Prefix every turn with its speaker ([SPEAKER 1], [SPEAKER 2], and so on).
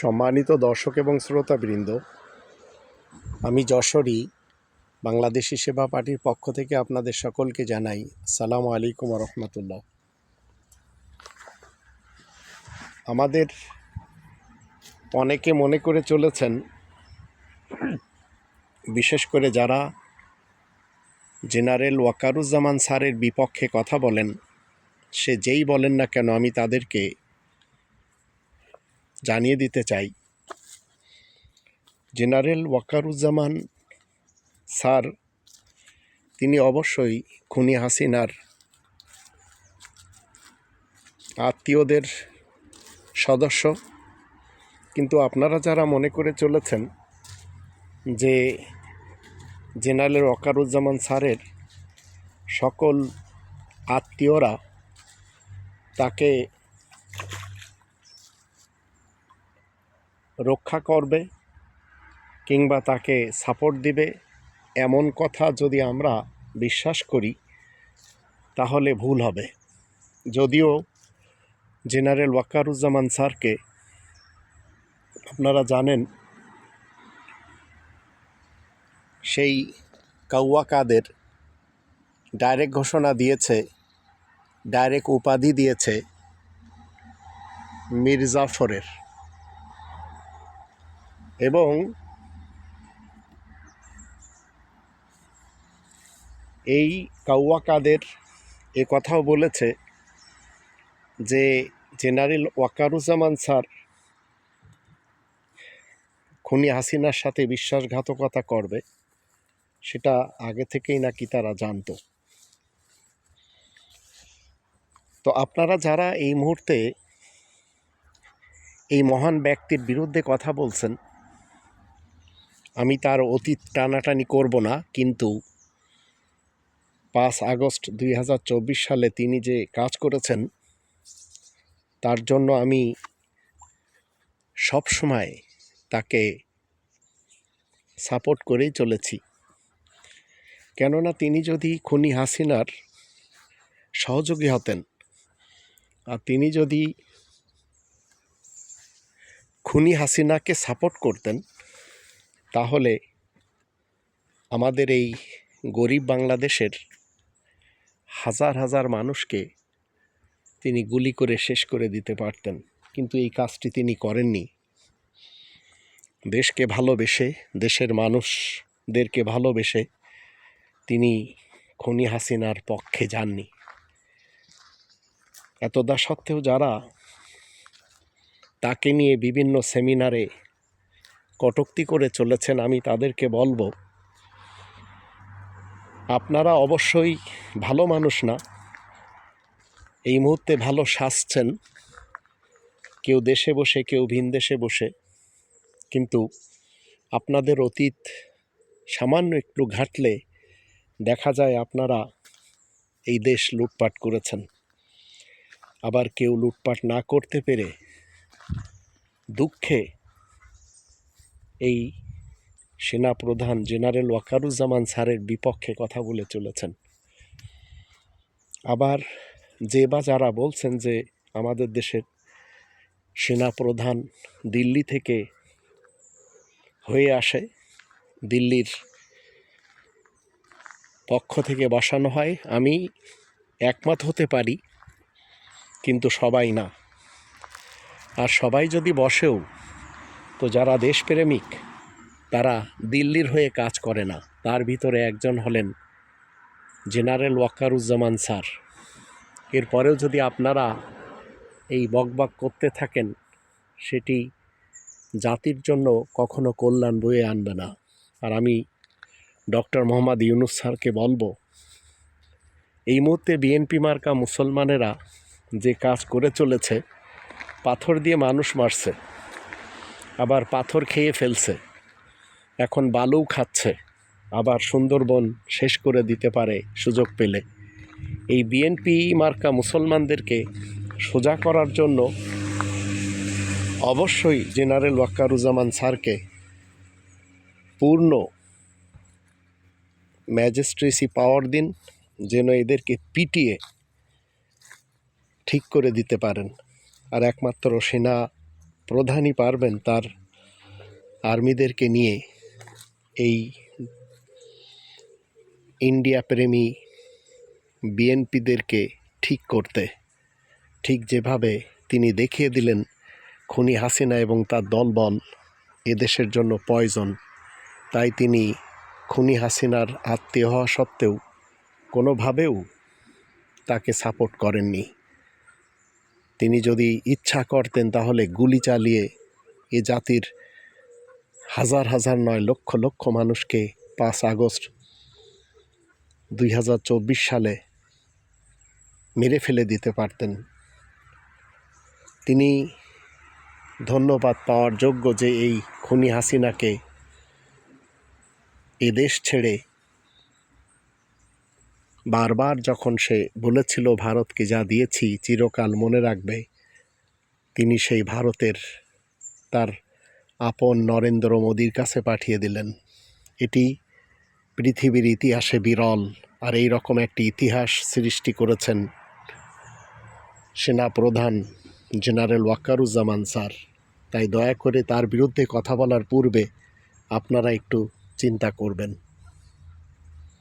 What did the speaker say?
[SPEAKER 1] সম্মানিত দর্শক এবং শ্রোতাবৃন্দ, আমি যশোরী, বাংলাদেশি সেবা পার্টির পক্ষ থেকে আপনাদের সকলকে জানাই সালাম আলাইকুম রহমতুল্লাহ। আমাদের অনেকে মনে করে চলেছেন, বিশেষ করে যারা জেনারেল ওয়াকারুজ্জামান স্যারের বিপক্ষে কথা বলেন, সে যেই বলেন না কেন আমি তাদেরকে জানিয়ে দিতে চাই। জেনারেল ওয়াকারুজ্জামান স্যার, তিনি অবশ্যই খুনি হাসিনার আত্মীয়দের সদস্য। কিন্তু আপনারা যারা মনে করে চলেছেন যে জেনারেল ওয়াকারুজ্জামান স্যারের সকল আত্মীয়রা তাকে রক্ষা করবে কিংবা তাকে সাপোর্ট দিবে, এমন কথা যদি আমরা বিশ্বাস করি, তাহলে ভুল হবে। যদিও জেনারেল ওয়াকারুজ্জামান স্যারকে আপনারা জানেন, সেই কাউয়া কাদের ডাইরেক্ট ঘোষণা দিয়েছে ডাইরেক্ট উপাধি দিয়েছে মির্জাফরের। এবং এই কাউয়া কাদের এ কথাও বলেছে যে জেনারেল ওয়াকারুজ্জামান স্যার খুনি হাসিনার সাথে বিশ্বাসঘাতকতা করবে, সেটা আগে থেকেই নাকি তারা জানতো। তো আপনারা যারা এই মুহূর্তে এই মহান ব্যক্তির বিরুদ্ধে কথা বলছেন আমি তার অতীত টানাটানি করব না, কিন্তু পাঁচ আগস্ট দুই হাজার চব্বিশ সালে তিনি যে কাজ করেছেন, তার জন্য আমি সব সময় তাকে সাপোর্ট করেই চলেছি। কেননা তিনি যদি খুনি হাসিনার সহযোগী হতেন আর তিনি যদি খুনি হাসিনাকে সাপোর্ট করতেন তাহলে আমাদের এই গরিব বাংলাদেশের হাজার হাজার মানুষকে তিনি গুলি করে শেষ করে দিতে পারতেন, কিন্তু এই কাজটি তিনি করেননি। দেশকে ভালোবেসে, দেশের মানুষদেরকে ভালোবেসে তিনি খনি হাসিনার পক্ষে যাননি। এতদা সত্ত্বেও যারা তাকে নিয়ে বিভিন্ন সেমিনারে কটূক্তি করে চলেছেন, আমি তাদেরকে বলব, আপনারা অবশ্যই ভালো মানুষ না। এই মুহূর্তে ভালো সাজছেন। কেউ দেশে বসে, কেউ ভিন দেশে বসে। কিন্তু আপনাদের অতীত সামান্য একটু ঘাটলে দেখা যায় আপনারা এই দেশ লুটপাট করেছেন। আবার কেউ লুটপাট না করতে পেরে দুঃখে এই সেনাপ্রধান জেনারেল ওয়াকারুজ্জামান স্যারের বিপক্ষে কথা বলে চলেছেন। আবার যে বা যারা বলছেন যে আমাদের দেশের সেনাপ্রধান দিল্লি থেকে হয়ে আসে, দিল্লির পক্ষ থেকে বসানো হয়, আমি একমত হতে পারি, কিন্তু সবাই না। আর সবাই যদি বসেও তো যারা দেশপ্রেমিক, তারা দিল্লির হয়ে কাজ করে না। তার ভিতরে একজন হলেন জেনারেল ওয়াকারুজ্জামান স্যার। এরপরেও যদি আপনারা এই বকবক করতে থাকেন, সেটি জাতির জন্য কখনো কল্যাণ বয়ে আনবে না। আর আমি ডক্টর মোহাম্মদ ইউনুস স্যারকে বলব, এই মুহূর্তে বিএনপি মার্কা মুসলমানেরা যে কাজ করে চলেছে, পাথর দিয়ে মানুষ মারছে। আবার পাথর খেয়ে ফেলছে। এখন বালুও খাচ্ছে, আবার সুন্দরবন শেষ করে দিতে পারে সুযোগ পেলে। এই বিএনপি মার্কা মুসলমানদেরকে সোজা করার জন্য অবশ্যই জেনারেল ওয়াক্কারুজ্জামান স্যারকে পূর্ণ ম্যাজিস্ট্রেসি পাওয়ার দিন যেন এদেরকে পিটিয়ে ঠিক করে দিতে পারেন। আর একমাত্র সেনা প্রধানই পারবেন তার আর্মিদেরকে নিয়ে এই ইন্ডিয়া প্রেমী বিএনপিদেরকে ঠিক করতে। ঠিক যেভাবে তিনি দেখিয়ে দিলেন খুনি হাসিনা এবং তার দলবল এদেশের জন্য পয়জন, তাই তিনি খুনি হাসিনার আত্মীয় হওয়া সত্ত্বেও কোনোভাবেও তাকে সাপোর্ট করেননি। তিনি যদি ইচ্ছা করতেন তাহলে গুলি চালিয়ে এ জাতির হাজার হাজার নয় লক্ষ লক্ষ মানুষকে পাঁচ আগস্ট দুই হাজার চব্বিশ সালে মেরে ফেলে দিতে পারতেন। তিনি ধন্যবাদ পাওয়ার যোগ্য যে এই খুনি হাসিনাকে এ দেশ ছেড়ে বারবার যখন সে বলেছিল, ভারতকে যা দিয়েছি চিরকাল মনে রাখবে, তিনি সেই ভারতের তার আপন নরেন্দ্র মোদির কাছে পাঠিয়ে দিলেন। এটি পৃথিবীর ইতিহাসে বিরল আর এই রকম একটি ইতিহাস সৃষ্টি করেছেন সেনাপ্রধান জেনারেল ওয়াকারুজ্জামান স্যার। তাই দয়া করে তার বিরুদ্ধে কথা বলার পূর্বে আপনারা একটু চিন্তা করবেন।